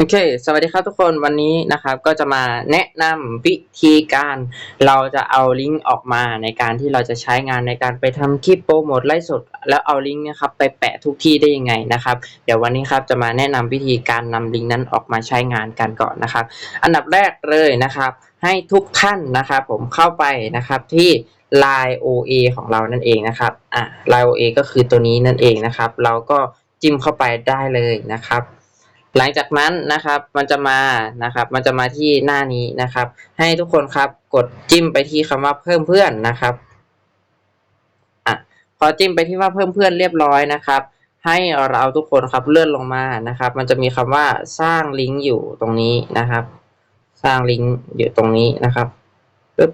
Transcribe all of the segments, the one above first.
โอเค สวัสดีครับทุกคน วันนี้นะครับก็จะมาแนะนำวิธีการ เราจะเอาลิงก์ออกมาในการที่เราจะใช้งานในการไปทำคลิปโปรโมทไลฟ์สด แล้วเอาลิงก์นะครับไปแปะทุกที่ได้ยังไงนะครับ เดี๋ยววันนี้ครับจะมาแนะนำวิธีการนำลิงก์นั้นออกมาใช้งานกันก่อนนะครับ อันดับแรกเลยนะครับ ให้ทุกท่านนะครับผมเข้าไปนะครับที่ Line OA ของเรานั่นเองนะครับ อะ Line OA ก็คือตัวนี้นั่นเองนะครับ เราก็จิ้มเข้าไปได้เลยนะครับ หลังจากนั้นนะครับมันจะมานะครับ มันจะมาที่หน้านี้นะครับ ให้ทุกคนครับกดจิ้มไปที่คำว่าเพิ่มเพื่อนนะครับอะพอจิ้มไปที่ว่าเพิ่มเพื่อนเรียบร้อยนะครับ ให้เราทุกคนครับเลื่อนลงมานะครับ มันจะมีคำว่าสร้างลิงก์อยู่ตรงนี้นะครับ สร้างลิงก์อยู่ตรงนี้นะครับปึ๊บ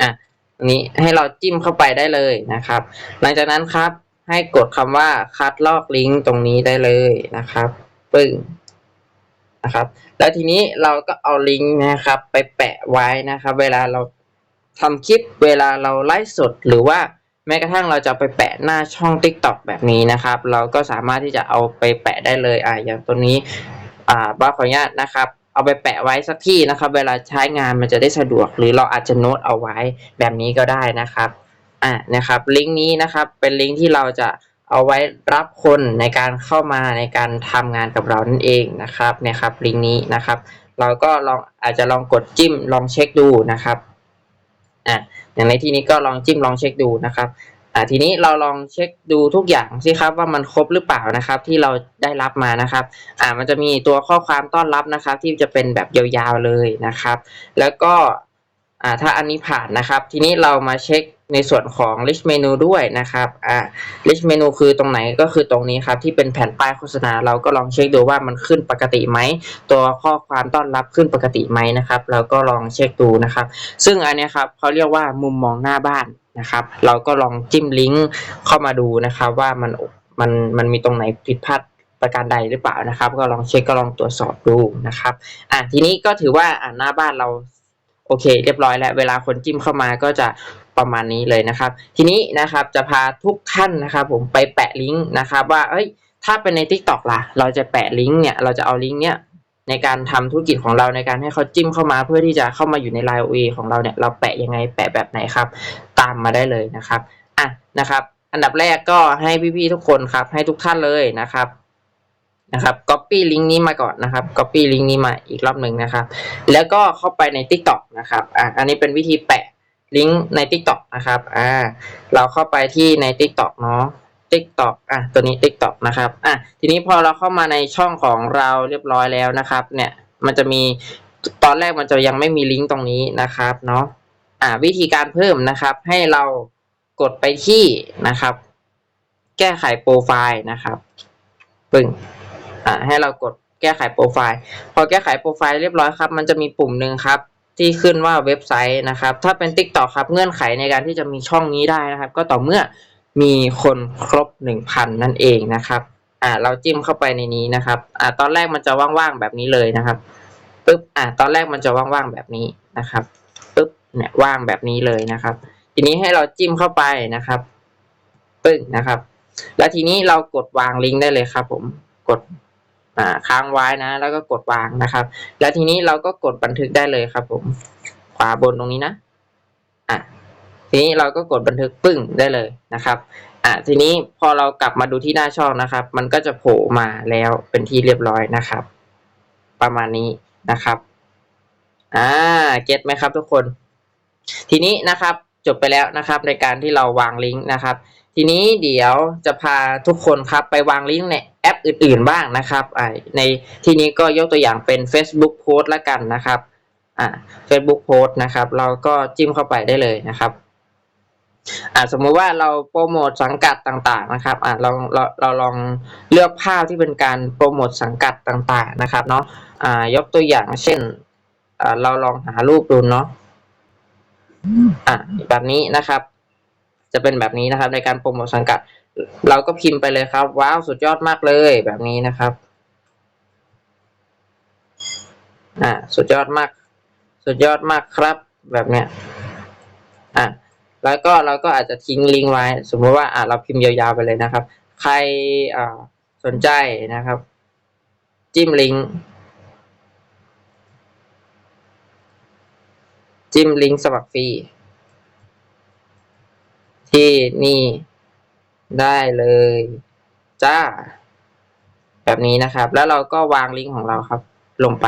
อะตรงนี้ให้เราจิ้มเข้าไปได้เลยนะครับ หลังจากนั้นครับให้กดคำว่าคัดลอกลิงก์ตรงนี้ได้เลยนะครับ ปึ้งนะครับ แล้วทีนี้เราก็เอาลิงก์นะครับ ไปแปะไว้นะครับ เวลาเราทำคลิปเวลาเราไลฟ์สดหรือว่าแม้กระทั่งเราจะไปแปะหน้าช่อง TikTok แบบนี้นะครับ เราก็สามารถที่จะเอาไปแปะได้เลยอ่าอย่างตัวนี้อ่าบ้าขออนุญาตนะครับ เอาไปแปะไว้สักที่นะครับ เวลาใช้งานมันจะได้สะดวก หรือเราอาจจะโน้ตเอาไว้แบบนี้ก็ได้นะครับอ่านะครับ ลิงก์นี้นะครับเป็นลิงก์ที่เราจะ เอาไว้รับคนในการเข้ามาในการทำงานกับเรานั่นเองนะครับเนี่ยครับลิงก์นี้นะครับ เราก็ลองอาจจะลองกดจิ้มลองเช็คดูนะครับอะอย่างในที่นี้ก็ลองจิ้มลองเช็คดูนะครับอ่าทีนี้เราลองเช็คดูทุกอย่างสิครับว่ามันครบหรือเปล่านะครับ ที่เราได้รับมานะครับอ่ามันจะมีตัวข้อความต้อนรับนะครับ ที่จะเป็นแบบยาวๆเลยนะครับ แล้วก็อ่าถ้าอันนี้ผ่านนะครับ ทีนี้เรามาเช็ค ในส่วนของ list menu ด้วยนะครับอ่า list menu คือตรงไหนก็คือตรงนี้ครับที่เป็นแผ่นป้ายโฆษณา เราก็ลองเช็คดูว่ามันขึ้นปกติไหม ตัวข้อความต้อนรับขึ้นปกติไหมนะครับเราก็ลองเช็คดูนะครับ ซึ่งอันนี้ครับเขาเรียกว่ามุมมองหน้าบ้านนะครับ เราก็ลองจิ้มลิงก์เข้ามาดูนะครับว่ามันมันมันมีตรงไหนผิดพลาดประการใดหรือเปล่านะครับ ก็ลองเช็คก็ลองตรวจสอบดูนะครับอะทีนี้ก็ถือว่าอ่าหน้าบ้านเราโอเค เรียบร้อยแล้ว เวลาคนจิ้มเข้ามาก็จะ ประมาณนี้เลยนะครับ ทีนี้นะครับจะพาทุกท่านนะครับ ผมไปแปะลิงก์นะครับ ว่าเอ้ยถ้าเป็นใน Tik t o อกล่ะ เราจะแปะลิงก์เนี่ยเราจะเอาลิงก์เนี่ยในการทำธุรกิจของเราในการให้เขาจิ้มเข้ามาเพื่อที่จะเข้ามาอยู่ใน Line OA ของเราเนี่ยเราแปะยังไงแปะแบบไหนครับ ตามมาได้เลยนะครับอะนะครับ อันดับแรกก็ให้พี่ๆทุกคนครับ ให้ทุกท่านเลยนะครับนะครับ copy ลิงก์นี้มาก่อนนะครับ copy ลิงก์นี้มาอีกรอบหนึ่งนะครับ แล้วก็เข้าไปใน TikTok นะครับอะอันนี้เป็นวิธีแปะ ลิงก์ใน TikTok นะครับอ่าเราเข้าไปที่ใน TikTok เนาะ TikTok อะตัวนี้ TikTok นะครับอะทีนี้พอเราเข้ามาในช่องของเราเรียบร้อยแล้วนะครับ เนี่ยมันจะมีตอนแรกมันจะยังไม่มีลิงก์ตรงนี้นะครับเนาะอ่าวิธีการเพิ่มนะครับ ให้เรากดไปที่นะครับ แก้ไขโปรไฟล์นะครับปึ้งอ่าให้เรากดแก้ไขโปรไฟล์ พอแก้ไขโปรไฟล์เรียบร้อยครับ มันจะมีปุ่มหนึ่งครับ ที่ขึ้นว่าเว็บไซต์นะครับ ถ้าเป็น TikTok ครับเงื่อนไขในการที่จะมีช่องนี้ได้นะครับ ก็ต่อเมื่อมีคนครบ 1,000 นั่นเองนะครับอ่าเราจิ้มเข้าไปในนี้นะครับอ่าตอนแรกมันจะว่างๆแบบนี้เลยนะครับปึ๊บอ่าตอนแรกมันจะว่างๆแบบนี้นะครับปึ๊บเนี่ยว่างแบบนี้เลยนะครับ ทีนี้ให้เราจิ้มเข้าไปนะครับปึ้งนะครับ แล้วทีนี้เรากดวางลิงก์ได้เลยครับ ผมกด ค้างไว้นะ แล้วก็กดวางนะครับ แล้วทีนี้เราก็กดบันทึกได้เลยครับ ผมขวาบนตรงนี้นะอะทีนี้เราก็กดบันทึกปึ้งได้เลยนะครับอะทีนี้พอเรากลับมาดูที่หน้าช่องนะครับ มันก็จะโผล่มาแล้วเป็นที่เรียบร้อยนะครับ ประมาณนี้นะครับอ่าเก็ตไหมครับทุกคน ทีนี้นะครับจบไปแล้วนะครับในการที่เราวางลิงก์นะครับ ทีนี้เดี๋ยวจะพาทุกคนครับไปวางลิงก์ในแอปอื่น ๆบ้างนะครับในที่นี้ก็ยกตัวอย่างเป็น Facebook Post ละกันนะครับอ่า Facebook Post นะครับ เราก็จิ้มเข้าไปได้เลยนะครับอ่าสมมุติว่าเราโปรโมทสังกัดต่างๆนะครับอ่าเราเราเราลองเลือกภาพที่เป็นการโปรโมทสังกัดต่างๆนะครับเนาะอ่ายกตัวอย่างเช่นอ่าเราลองหารูปดูเนาะอ่าแบบนี้นะครับ จะเป็นแบบนี้นะครับ ในการโปรโมทสังกัด เราก็พิมพ์ไปเลยครับ ว้าวสุดยอดมากเลยแบบนี้นะครับอ่าสุดยอดมาก สุดยอดมากครับ แบบเนี้ยอะแล้วก็เราก็อาจจะทิ้งลิงก์ไว้ สมมติว่าอ่าเราพิมพ์ยาวๆไปเลยนะครับ ใครอ่าสนใจนะครับ จิ้มลิงก์จิ้มลิงก์สมัครฟรี ที่นี่ได้เลยจ้า แบบนี้นะครับ แล้วเราก็วางลิงก์ของเราครับ ลงไป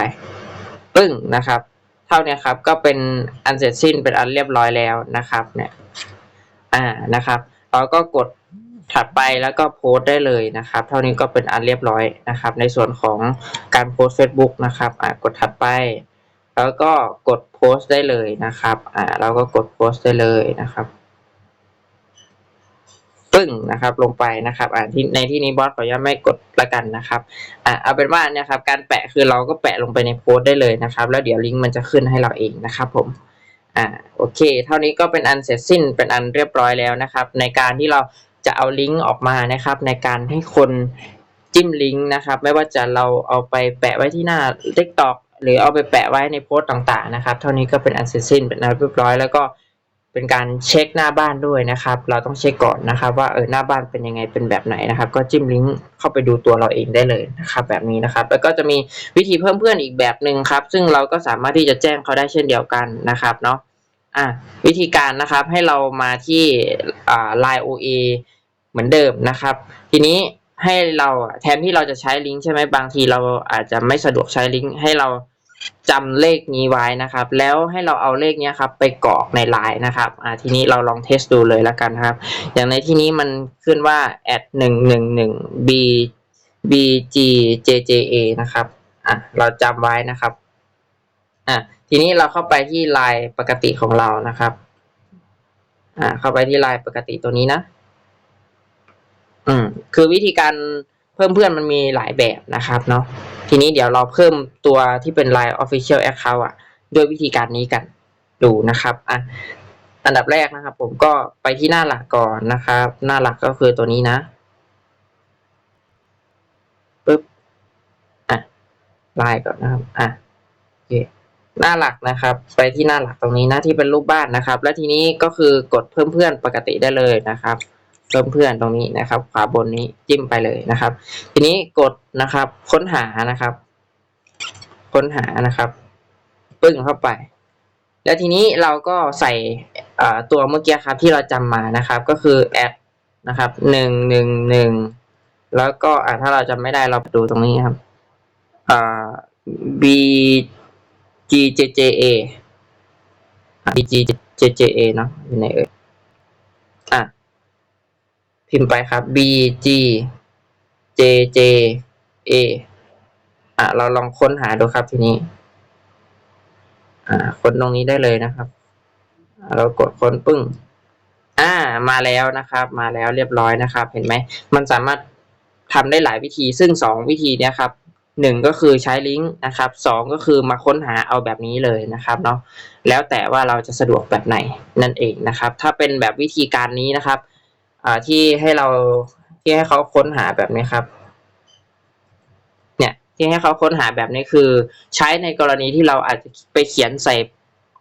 ปึ้งนะครับ เท่านี้ครับก็เป็นอันเสร็จสิ้นเป็นอันเรียบร้อยแล้วนะครับ เนี่ย อ่านะครับ เราก็กดถัดไปแล้วก็โพสต์ได้เลยนะครับ เท่านี้ก็เป็นอันเรียบร้อยนะครับ ในส่วนของการโพสต์ Facebook นะครับอ่ากดถัดไป แล้วก็กดโพสต์ได้เลยนะครับอ่าเราก็กดโพสต์ได้เลยนะครับ ปึ้งนะครับลงไปนะครับอ่าที่ในที่นี้บอสขออนุญาตไม่กดละกันนะครับอ่าเอาเป็นว่าเนี่ยครับการแปะคือเราก็แปะลงไปในโพสต์ได้เลยนะครับ แล้วเดี๋ยวลิงก์มันจะขึ้นให้เราเองนะครับผมอ่าโอเค เท่านี้ก็เป็นอันเสร็จสิ้นเป็นอันเรียบร้อยแล้วนะครับ ในการที่เราจะเอาลิงก์ออกมานะครับ ในการให้คนจิ้มลิงก์นะครับ ไม่ว่าจะเราเอาไปแปะไว้ที่หน้า TikTok หรือเอาไปแปะไว้ในโพสต์ต่างๆนะครับ เท่านี้ก็เป็นอันเสร็จสิ้นเป็นอันเรียบร้อยแล้วก็ เป็นการเช็คหน้าบ้านด้วยนะครับ เราต้องเช็คก่อนนะครับ ว่าเออหน้าบ้านเป็นยังไงเป็นแบบไหนนะครับ ก็จิ้มลิงก์เข้าไปดูตัวเราเองได้เลยนะครับ แบบนี้นะครับ แล้วก็จะมีวิธีเพิ่มเพื่อนอีกแบบหนึ่งครับ ซึ่งเราก็สามารถที่จะแจ้งเขาได้เช่นเดียวกันนะครับเนาะอะวิธีการนะครับให้เรามาที่อ่า Line OA เหมือนเดิมนะครับ ทีนี้ให้เราแทนที่เราจะใช้ลิงก์ใช่ไหมบางทีเราอาจจะไม่สะดวกใช้ลิงก์ให้เรา จำเลขนี้ไว้นะครับ แล้วให้เราเอาเลขนี้ครับไปกรอกใน Line นะครับอ่าทีนี้เราลองเทสดูเลยแล้วกันครับ อย่างในที่นี้มันขึ้นว่า at หนึ่งหนึ่งหนึ่ง b b g j j a นะครับอะเราจำไว้นะครับอะทีนี้เราเข้าไปที่ไลน์ปกติของเรานะครับอ่าเข้าไปที่ไลน์ปกติตัวนี้นะ อืม คือวิธีการเพิ่มเพื่อนมันมีหลายแบบนะครับเนาะ ทีนี้เดี๋ยวเราเพิ่มตัวที่เป็น Line Official Account อะ ด้วยวิธีการนี้กันดูนะครับอะอันดับแรกนะครับ ผมก็ไปที่หน้าหลักก่อนนะครับ หน้าหลักก็คือตัวนี้นะปึ๊บอะไลน์ก่อนนะครับอะโอเคหน้าหลักนะครับ ไปที่หน้าหลักตรงนี้นะที่เป็นรูปบ้านนะครับ และทีนี้ก็คือกดเพิ่มเพื่อนปกติได้เลยนะครับ เพิ่มเพื่อนตรงนี้นะครับ ขวาบนนี้จิ้มไปเลยนะครับ ทีนี้กดนะครับ ค้นหานะครับ ค้นหานะครับ ปึ้งเข้าไป แล้วทีนี้เราก็ใส่ตัวเมื่อกี้ครับที่เราจำมานะครับ ก็คือแอดนะครับหนึ่งหนึ่งหนึ่งแล้วก็ถ้าเราจำไม่ได้เราดูตรงนี้ครับอ b g j j a อะ b g j j a เนาะอยู่ไหนเอ่ย พิมพ์ไปครับ b g j j a อะเราลองค้นหาดูครับทีนี้ อ่า ค้นตรงนี้ได้เลยนะครับ เรากดค้นปึ้ง อ่า มาแล้วนะครับ มาแล้วเรียบร้อยนะครับ เห็นไหม มันสามารถทำได้หลายวิธี ซึ่งสองวิธีเนี้ยครับหนึ่งก็คือใช้ลิงก์นะครับสองก็คือมาค้นหาเอาแบบนี้เลยนะครับเนาะแล้วแต่ว่าเราจะสะดวกแบบไหนนั่นเองนะครับ ถ้าเป็นแบบวิธีการนี้นะครับ อ่าที่ให้เราที่ให้เขาค้นหาแบบนี้ครับ เนี่ยที่ให้เขาค้นหาแบบนี้คือ ใช้ในกรณีที่เราอาจจะไปเขียนใส่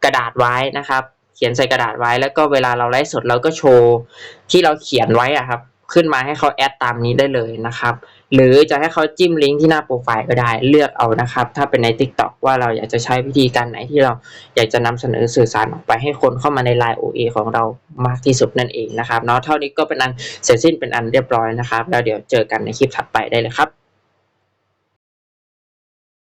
กระดาษไว้นะครับ เขียนใส่กระดาษไว้แล้วก็เวลาเราไลฟ์สดเราก็โชว์ที่เราเขียนไว้อะครับ ขึ้นมาให้เขาแอดตามนี้ได้เลยนะครับ หรือจะให้เขาจิ้มลิงก์ที่หน้าโปรไฟล์ก็ได้เลือกเอานะครับ ถ้าเป็นใน TikTok ว่าเราอยากจะใช้วิธีการไหนที่เราอยากจะนำเสนอสื่อสารออกไปให้คนเข้ามาใน Line OA ของเรามากที่สุดนั่นเองนะครับเนาะเท่านี้ก็เป็นอันเสร็จสิ้นเป็นอันเรียบร้อยนะครับ แล้วเดี๋ยวเจอกันในคลิปถัดไปได้เลยครับ